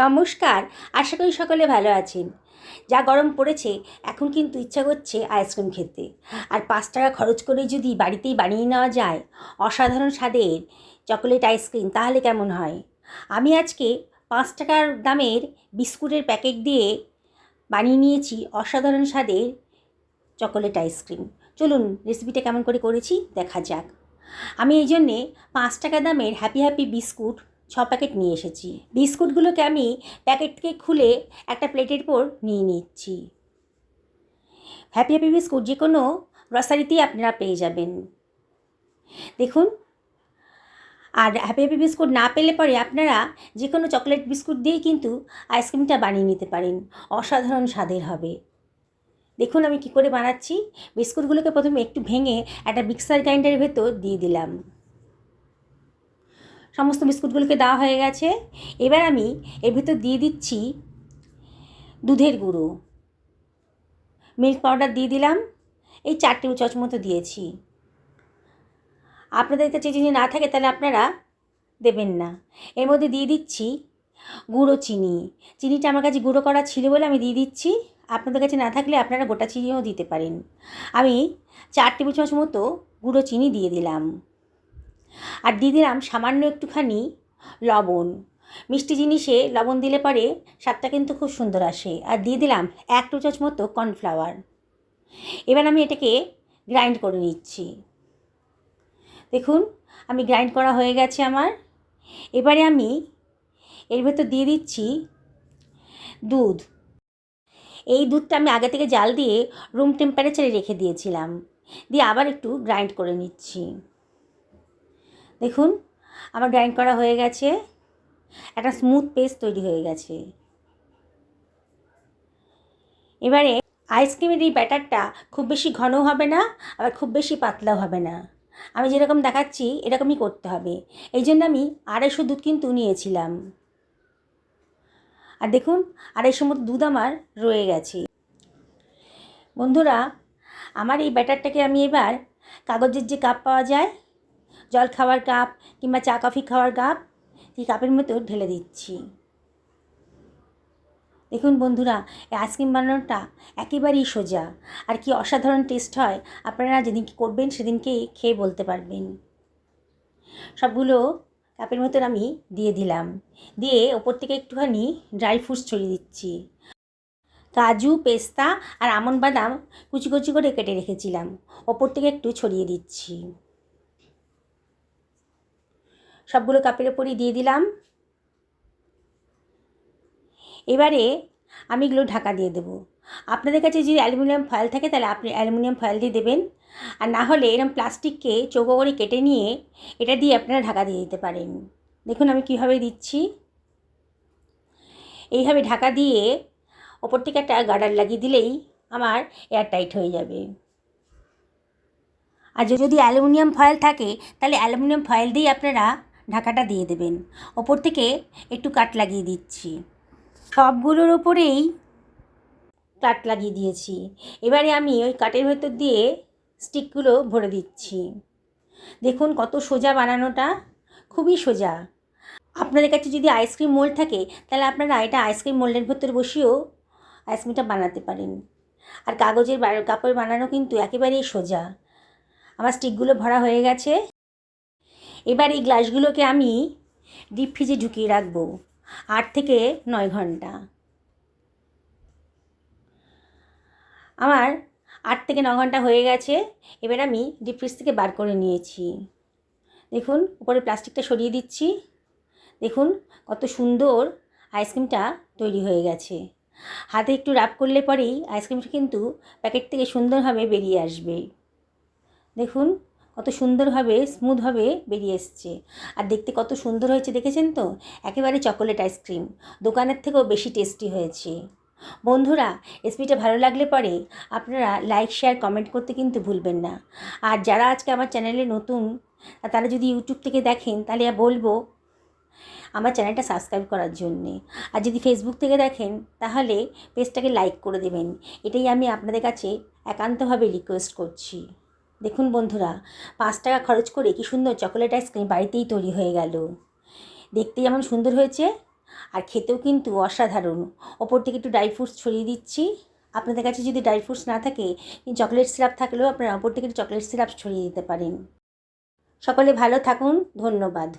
নমস্কার, আশা করি সকলে ভালো আছেন। যা গরম পড়েছে, এখন কিন্তু ইচ্ছা করছে আইসক্রিম খেতে। আর পাঁচ টাকা খরচ করে যদি বাড়িতেই বানিয়ে নেওয়া যায়, অসাধারণ স্বাদের চকোলেট আইসক্রিম, তাহলে কেমন হয়? আমি আজকে পাঁচ টাকার দামের বিস্কুটের প্যাকেট দিয়ে বানিয়ে নিয়েছি অসাধারণ স্বাদের চকোলেট আইসক্রিম। চলুন রেসিপিটা কেমন করে করেছি, দেখা যাক। আমি এই জন্যে পাঁচ টাকা দামের হ্যাপি হ্যাপি বিস্কুট ছ প্যাকেট নিয়ে এসেছি। বিস্কুটগুলোকে আমি প্যাকেট থেকে খুলে একটা প্লেটের উপর নিয়ে নিচ্ছি। হ্যাপি হ্যাপি বিস্কুট যে কোনো গ্রসারিতেই আপনারা পেয়ে যাবেন। দেখুন, আর হ্যাপি হ্যাপি বিস্কুট না পেলে পরে আপনারা যে কোনো চকলেট বিস্কুট দিয়েই কিন্তু আইসক্রিমটা বানিয়ে নিতে পারেন। অসাধারণ স্বাদের হবে। দেখুন, আমি কি করে বানাচ্ছি। বিস্কুটগুলোকে প্রথমে একটু ভেঙে একটা মিক্সার গ্রাইন্ডারের ভেতর দিয়ে দিলাম। সমস্ত বিস্কুটগুলোকে দেওয়া হয়ে গেছে। এবার আমি এর ভিতর দিয়ে দিচ্ছি দুধের গুঁড়ো। মিল্ক পাউডার দিয়ে দিলাম। এই চার টেবিল চামচ মতো দিয়েছি। আপনাদের কাছে যদি না থাকে তাহলে আপনারা দেবেন না। এর মধ্যে দিয়ে দিচ্ছি গুঁড়ো চিনি। চিনিটা আমার কাছে গুঁড়ো করা ছিল বলে আমি দিয়ে দিচ্ছি। আপনাদের কাছে না থাকলে আপনারা গোটা চিনিও দিতে পারেন। আমি চার টেবিল চামচ মতো গুঁড়ো চিনি দিয়ে দিলাম। আর দিয়ে দিলাম সামান্য একটুখানি লবণ। মিষ্টি জিনিসে লবণ দিলে পরে স্বাদটা কিন্তু খুব সুন্দর আসে। আর দিয়ে দিলাম এক টু চামচ মতো কর্নফ্লাওয়ার। এবার আমি এটাকে গ্রাইন্ড করে নিচ্ছি। দেখুন, আমি গ্রাইন্ড করা হয়ে গেছে আমার। এবারে আমি এর ভেতর দিয়ে দিচ্ছি দুধ। এই দুধটা আমি আগে থেকে জাল দিয়ে রুম টেম্পারেচারে রেখে দিয়েছিলাম। দিয়ে আবার একটু গ্রাইন্ড করে নিচ্ছি। দেখুন, আমার গ্রাইন্ড করা হয়ে গেছে। একটা স্মুথ পেস্ট তৈরি হয়ে গেছে। এবারে আইসক্রিমের এই ব্যাটারটা খুব বেশি ঘনও হবে না, আবার খুব বেশি পাতলাও হবে না। আমি যেরকম দেখাচ্ছি, এরকমই করতে হবে। এই জন্য আমি আড়াইশো দুধ কিন্তু নিয়েছিলাম। আর দেখুন, আড়াইশো মতো দুধ আমার রয়ে গেছে। বন্ধুরা, আমার এই ব্যাটারটাকে আমি এবার কাগজের যে কাপ পাওয়া যায় জল খাওয়ার কাপ কিংবা চা কফি খাওয়ার কাপ এই কাপের মতো ঢেলে দিচ্ছি। দেখুন বন্ধুরা, এই আইসক্রিম বানানোটা একেবারেই সোজা। আর কি অসাধারণ টেস্ট হয়, আপনারা যেদিনকে করবেন সেদিনকেই খেয়ে বলতে পারবেন। সবগুলো কাপের মতন আমি দিয়ে দিলাম। দিয়ে ওপর থেকে একটুখানি ড্রাই ফ্রুটস ছড়িয়ে দিচ্ছি। কাজু, পেস্তা আর আমন বাদাম কুচি কুচি করে কেটে রেখেছিলাম। ওপর থেকে একটু ছড়িয়ে দিচ্ছি। সবগুলো কাপের ওপরই দিয়ে দিলাম। এবারে আমি এগুলো ঢাকা দিয়ে দেবো। আপনাদের কাছে যদি অ্যালুমিনিয়াম ফয়েল থাকে তাহলে আপনি অ্যালুমিনিয়াম ফয়েল দিয়ে দেবেন। আর না হলে এরকম প্লাস্টিককে চৌকো করে কেটে নিয়ে এটা দিয়ে আপনারা ঢাকা দিয়ে দিতে পারেন। দেখুন আমি কীভাবে দিচ্ছি। এইভাবে ঢাকা দিয়ে ওপর থেকে একটা গার্ডার লাগিয়ে দিলেই আমার এয়ার টাইট হয়ে যাবে। আর যদি অ্যালুমিনিয়াম ফয়েল থাকে তাহলে অ্যালুমিনিয়াম ফয়েল দিয়ে আপনারা ঢাকাটা দিয়ে দেবেন। ওপর থেকে একটু কাট লাগিয়ে দিচ্ছি। সবগুলোর ওপরেই কাট লাগিয়ে দিয়েছি। এবারে আমি ওই কাটের ভেতর দিয়ে স্টিকগুলো ভরে দিচ্ছি। দেখুন কত সোজা বানানোটা, খুবই সোজা। আপনাদের কাছে যদি আইসক্রিম মোল্ড থাকে, তাহলে আপনারা এটা আইসক্রিম মোল্ডের ভেতর বসেও আইসক্রিমটা বানাতে পারেন। আর কাগজের কাপড় বানানো কিন্তু একেবারেই সোজা। আমার স্টিকগুলো ভরা হয়ে গেছে। এবার এই গ্লাসগুলোকে আমি ডিপ ফ্রিজে ঢুকিয়ে রাখব আট থেকে নয় ঘণ্টা। আমার আট থেকে ন ঘণ্টা হয়ে গেছে, এবার আমি ডিপ ফ্রিজ থেকে বার করে নিয়েছি। দেখুন, উপরে প্লাস্টিকটা সরিয়ে দিচ্ছি। দেখুন, কত সুন্দর আইসক্রিমটা তৈরি হয়ে গেছে। হাতে একটু রাব করলে পরেই আইসক্রিমটা কিন্তু প্যাকেট থেকে সুন্দরভাবে বেরিয়ে আসবে। দেখুন কত সুন্দরভাবে স্মুথভাবে বেরিয়ে এসছে। আর দেখতে কত সুন্দর হয়েছে, দেখেছেন তো? একেবারে চকোলেট আইসক্রিম দোকানের থেকেও বেশি টেস্টি হয়েছে। বন্ধুরা রেসিপিটা ভালো লাগলে পরে আপনারা লাইক শেয়ার কমেন্ট করতে কিন্তু ভুলবেন না। আর যারা আজকে আমার চ্যানেলে নতুন তারা যদি ইউটিউব থেকে দেখেন, তাহলে বলব আমার চ্যানেলটা সাবস্ক্রাইব করার জন্যে। আর যদি ফেসবুক থেকে দেখেন, তাহলে পেজটাকে লাইক করে দেবেন। এটাই আমি আপনাদের কাছে একান্তভাবে রিকোয়েস্ট করছি। দেখুন বন্ধুরা, পাঁচ টাকা খরচ করে কি সুন্দর চকোলেট আইসক্রিম বাড়িতেই তৈরি হয়ে গেল। দেখতে যেমন সুন্দর হয়েছে, আর খেতেও কিন্তু অসাধারণ। ওপর থেকে একটু ড্রাই ফ্রুটস ছড়িয়ে দিচ্ছি। আপনাদের কাছে যদি ড্রাই ফ্রুটস না থাকে চকলেট সিরাপ থাকলেও আপনারা ওপর থেকে চকলেট সিরাপ ছড়িয়ে দিতে পারেন। সকলে ভালো থাকুন, ধন্যবাদ।